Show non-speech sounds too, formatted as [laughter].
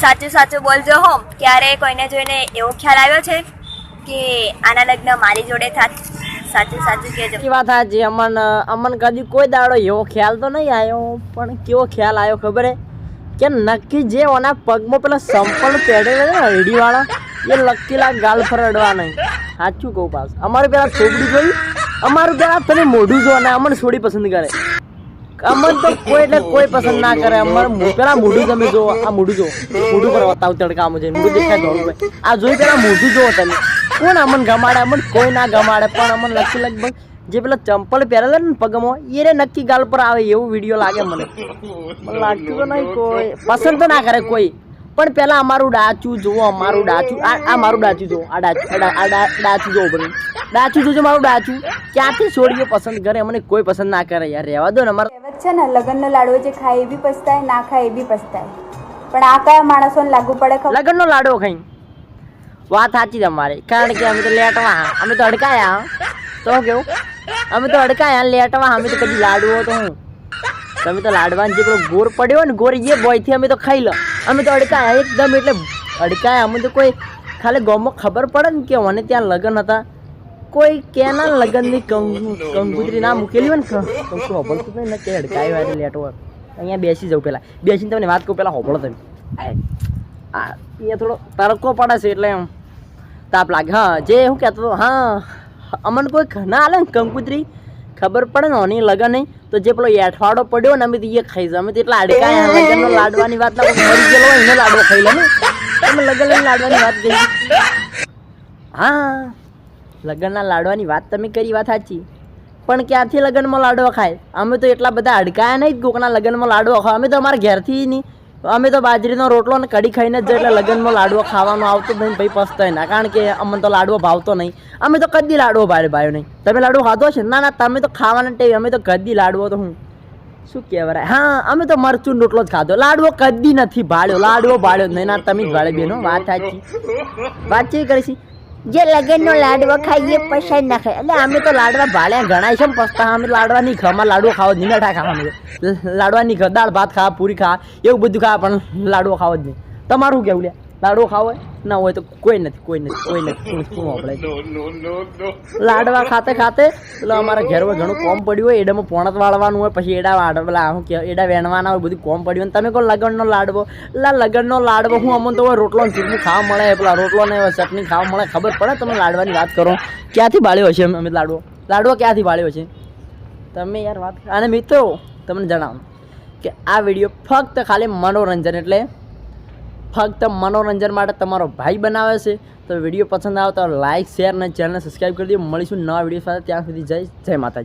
સાચું સાચું બોલજો હો. ક્યારે કોઈને જોઈને એવો ખ્યાલ આવ્યો છે કે આના લગ્ન મારી જોડે થાત? સાચું સાચું કહેજો. સાચી વાત સાચી અમન અમન કદી કોઈ દાડો એવો ખ્યાલ તો નહીં આવ્યો પણ કેવો ખ્યાલ આવ્યો ખબર હે? કે નક્કી જે ઓના પગમાં પેલા સંપલ પહેરેલો ને હૈડીવાળા એ લકીલા ગાલ ફરડવા નહીં સાચું કહું પાસ અમારે પેલા છોકરી જોઈ? અમારું પેલા તને મોઢું જો અને અમને છોડી પસંદ કરે. અમન તો [laughs] કોઈ એટલે કોઈ પસંદ ના કરે. અમર પેલા મોઢું તમે જો આ મોઢું જો મોઢું પર બતાવ તડકા મુજે મોઢું દેખાય ધોળું ભાઈ આ જોઈ પેલા મોઢું જો તમે. કોણ અમન ગમાડે? અમન કોઈ ના ગમાડે. પણ અમન લખી લગભગ જે પેલા ચંપલ પહેરેલા ને પગમાં એ રે નક્કી ગાલ પર આવે એવું વીડિયો લાગે મને. મને લાગતું તો નહીં કોઈ. પસંદ તો ના કરે કોઈ. પણ પેલા અમારું ડાચું જુઓ અમારું ડાચું. આ મારું ડાચું જુઓ. આ ડાચું ડાચું બરાબર. ડાચું જોજો મારું ડાચું. ક્યાંથી છોડીઓ પસંદ કરે? અમને કોઈ પસંદ ના કરે. યાર રહેવા દો ને અમારે. છે ને, લગ્નનો લાડવો જે ખાય એ બી પસ્તાય, ના ખાય એ બી પસ્તાય. પણ આ કયા માણસોને લાગુ પડે ખબર? લગ્નનો લાડવો ખાઈ વાત સાચી તમારી. કારણ કે અમે તો લેટવા અમે તો અડકાયા તો કેવું? અમે તો અડકાયા લેટવા અમે તો કદી લાડવો તો હું. તમે તો લાડવાનો જે પેલો ગોર પડ્યો ને, ગોર એ બોયથી અમે તો ખાઈ લો. અમે તો અડકાયા એકદમ એટલે અડકાયા. અમે તો કોઈ ખાલી ગામમાં ખબર પડે ને કે મને ત્યાં લગ્ન હતા. કોઈ કેના લગનની કંકુ [laughs] કંકુતરી ના મૂકેલી હોય ને તો કંકુ હોભળતું નહીં ને? કે અડકાય વાર લેટવો અહીંયા બેસી જાઉં પહેલાં. બેસીને તમને વાત કહું પહેલાં હોભળો તમે. આ એ થોડો તડકો પડે છે એટલે એમ. તાપ લાગે. હા જે હું કહેતો હતો હા અમને કોઈ ઘણા ના હાલે ને કંકુતરી ખબર પડે ને ઓની લગન નહીં? તો જે પેલો એઠવાડો પડ્યો ને અમે તો એ ખાઈ જાય અમે તો એટલા અડકાય લગનનો [laughs] લાડવાની વાત ના મરી ગયેલો એનો લાડવો ખાઈ લે ને. અમે લગન લાડવાની વાત કરી. હા. લગનના લાડવાની વાત તમે કરી વાત સાચી. પણ ક્યાંથી લગ્નમાં લાડવા ખાય? અમે તો એટલા બધા અડકાયા નહીં કોકના લગ્નમાં લાડવા ખાવા. અમે તો અમારા ઘેરથી નહીં. અમે તો બાજરીનો રોટલો ને કઢી ખાઈને જ એટલે લગ્નમાં લાડવો ખાવાનો આવતો નહીં ભાઈ પસ્તાય ના. કારણ કે અમને તો લાડવો ભાવતો નહીં. અમે તો કદી લાડવો ભારે ભાવ્યો નહીં. તમે લાડવો ખાધો છે ના? ના તમે તો ખાવાના ટેવ. અમે તો કદી લાડવો તો હું શું કહેવાય? હા, અમે તો મરચું રોટલો જ ખાધો. લાડવો કદી નથી ભાળ્યો. લાડવો ભાળ્યો નહીં. ના, તમે જ ભાળે બેનો. વાત સાચી. વાત ચેવી કરીશી? જે લગનનો લાડવો ખાઈએ પૈસા ખાય એટલે અમે તો લાડવા ભાળ્યા ઘણા છે ને પસ્તા. અમે લાડવા નહીં ખાવા લાડવો ખાવો જ નહીં મીઠા ખાવા. લાડવા નહીં ખાવા, દાળ, ભાત ખા પૂરી ખા એવું બધું ખા પણ લાડવો ખાવો જ નહીં. તમારું કેવું લે લાડવો ખાવો હોય? ના હોય તો કોઈ નથી કોઈ નથી કોઈ નથી શું આપણે લાડવા ખાતે ખાતે એટલે અમારા ઘેરમાં ઘણું કોમ પડ્યું હોય એડામાં પોણત વાળવાનું હોય પછી એડા વાળવા શું કે એડા વેણવાના હોય બધું કોમ પડ્યું હોય. તમે કહો લગનનો લાડવો એટલે લગનનો લાડવો હું અમને તો રોટલો ચૂરમું ખાવા મળે પેલા રોટલો ને ચટણી ખાવા મળે ખબર પડે તમે લાડવાની વાત કરો? ક્યાંથી બાળ્યો હશે અમે લાડવો? લાડવો ક્યાંથી બાળ્યો છે? તમે યાર વાત અને મિત્રો તમને જણાવું કે આ વીડિયો ફક્ત ખાલી મનોરંજન એટલે ફક્ત મનોરંજન માટે તમારો ભાઈ બનાવે છે. તો વીડિયો પસંદ આવે તો લાઇક શેર અને ચેનલને સબસ્ક્રાઈબ કરી દો. મળીશું નવા વીડિયો સાથે. ત્યાં સુધી જય જય માતાજી.